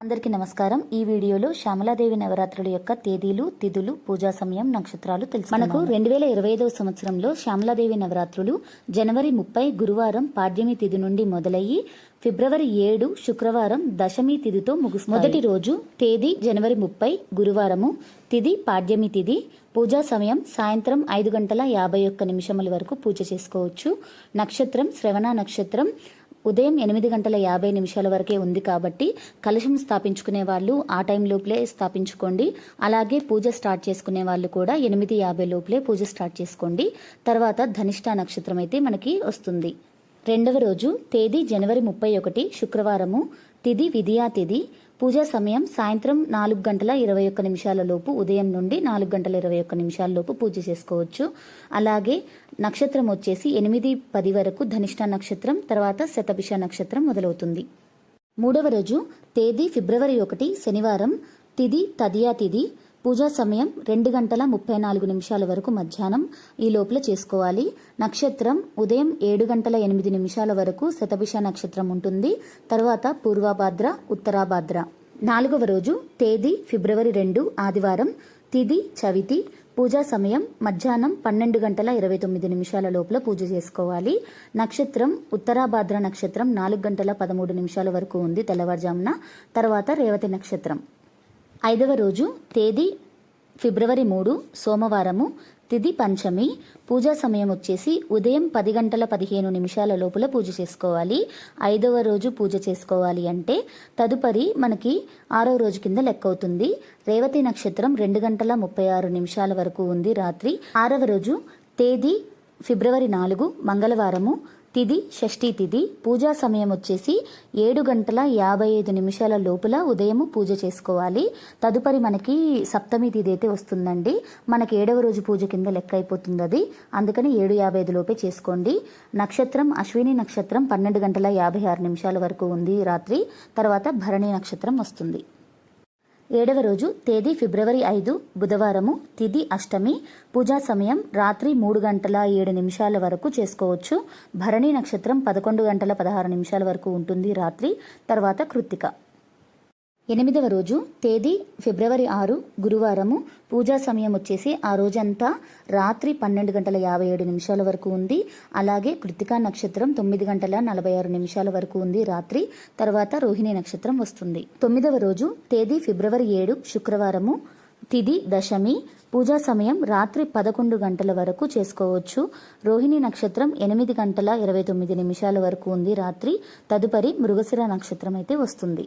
అందరికీ నమస్కారం. ఈ వీడియోలో శ్యామలాదేవి నవరాత్రుల యొక్క తేదీలు తిథులు పూజా సమయం నక్షత్రాలు తెలుసు మనకు రెండు వేల ఇరవై ఐదవ సంవత్సరంలో శ్యామలాదేవి నవరాత్రులు జనవరి ముప్పై గురువారం పాడ్యమి తిథి నుండి మొదలయ్యి ఫిబ్రవరి ఏడు శుక్రవారం దశమి తిథితో ముగుసు మొదటి రోజు తేదీ జనవరి ముప్పై గురువారము తిథి పాడ్యమి తిథి పూజా సమయం సాయంత్రం ఐదు గంటల యాభై ఒక్క నిమిషముల వరకు పూజ చేసుకోవచ్చు. నక్షత్రం శ్రవణ నక్షత్రం ఉదయం ఎనిమిది గంటల యాభై నిమిషాల వరకే ఉంది కాబట్టి కలశం స్థాపించుకునే వాళ్ళు ఆ టైం లోపలే స్థాపించుకోండి. అలాగే పూజ స్టార్ట్ చేసుకునే వాళ్ళు కూడా ఎనిమిది యాభై లోపలే పూజ స్టార్ట్ చేసుకోండి. తర్వాత ధనిష్ట నక్షత్రం అయితే మనకి వస్తుంది. రెండవ రోజు తేదీ జనవరి ముప్పై ఒకటి శుక్రవారము. తిది విధియా తిది. పూజా సమయం సాయంత్రం నాలుగు గంటల ఇరవై ఒక్క నిమిషాల లోపు ఉదయం నుండి నాలుగు గంటల ఇరవై ఒక్క నిమిషాల లోపు పూజ చేసుకోవచ్చు. అలాగే నక్షత్రం వచ్చేసి ఎనిమిది పది వరకు ధనిష్ట నక్షత్రం తర్వాత శతభిష నక్షత్రం మొదలవుతుంది. మూడవ రోజు తేదీ ఫిబ్రవరి ఒకటి శనివారం తిది తదియా తిది పూజా సమయం రెండు గంటల ముప్పై నాలుగు నిమిషాల వరకు మధ్యాహ్నం ఈ లోపల చేసుకోవాలి. నక్షత్రం ఉదయం ఏడు గంటల ఎనిమిది నిమిషాల వరకు శతభిష నక్షత్రం ఉంటుంది. తర్వాత పూర్వభాద్ర ఉత్తరాభాద్ర. నాలుగవ రోజు తేదీ ఫిబ్రవరి రెండు ఆదివారం తిది చవితి పూజా సమయం మధ్యాహ్నం పన్నెండు గంటల ఇరవై తొమ్మిది నిమిషాల లోపల పూజ చేసుకోవాలి. నక్షత్రం ఉత్తరాభాద్ర నక్షత్రం నాలుగు గంటల పదమూడు నిమిషాల వరకు ఉంది తెల్లవారుజామున. తర్వాత రేవతి నక్షత్రం. ఐదవ రోజు తేదీ ఫిబ్రవరి మూడు సోమవారము తిది పంచమి. పూజా సమయం వచ్చేసి ఉదయం పది గంటల పదిహేను నిమిషాల లోపల పూజ చేసుకోవాలి. ఐదవ రోజు పూజ చేసుకోవాలి అంటే తదుపరి మనకి ఆరో రోజు కింద లెక్క అవుతుంది రేవతి నక్షత్రం రెండు గంటల ముప్పై ఆరు నిమిషాల వరకు ఉంది రాత్రి. ఆరవ రోజు తేదీ ఫిబ్రవరి నాలుగు మంగళవారము తిది షష్ఠీ తిథి పూజా సమయం వచ్చేసి ఏడు గంటల యాభై ఐదు నిమిషాల లోపల ఉదయం పూజ చేసుకోవాలి. తదుపరి మనకి సప్తమి తిది అయితే వస్తుందండి. మనకి ఏడవ రోజు పూజ కింద లెక్క అయిపోతుంది అది. అందుకని ఏడు యాభై ఐదు లోపే చేసుకోండి. నక్షత్రం అశ్విని నక్షత్రం పన్నెండు గంటల యాభై ఆరు నిమిషాల వరకు ఉంది రాత్రి. తర్వాత భరణి నక్షత్రం వస్తుంది. ఏడవ రోజు తేదీ ఫిబ్రవరి ఐదు బుధవారము తిది అష్టమి పూజా సమయం రాత్రి మూడు గంటల ఏడు నిమిషాల వరకు చేసుకోవచ్చు. భరణి నక్షత్రం పదకొండు గంటల పదహారు నిమిషాల వరకు ఉంటుంది రాత్రి తర్వాత కృత్తిక. ఎనిమిదవ రోజు తేదీ ఫిబ్రవరి ఆరు గురువారము పూజా సమయం వచ్చేసి ఆ రోజంతా రాత్రి పన్నెండు గంటల యాభై ఏడు నిమిషాల వరకు ఉంది. అలాగే కృతికా నక్షత్రం తొమ్మిది గంటల నలభై ఆరు నిమిషాల వరకు ఉంది రాత్రి. తర్వాత రోహిణి నక్షత్రం వస్తుంది. తొమ్మిదవ రోజు తేదీ ఫిబ్రవరి ఏడు శుక్రవారము తిది దశమి. పూజా సమయం రాత్రి పదకొండు గంటల వరకు చేసుకోవచ్చు. రోహిణి నక్షత్రం ఎనిమిది గంటల ఇరవై తొమ్మిది నిమిషాల వరకు ఉంది రాత్రి. తదుపరి మృగశిర నక్షత్రం అయితే వస్తుంది.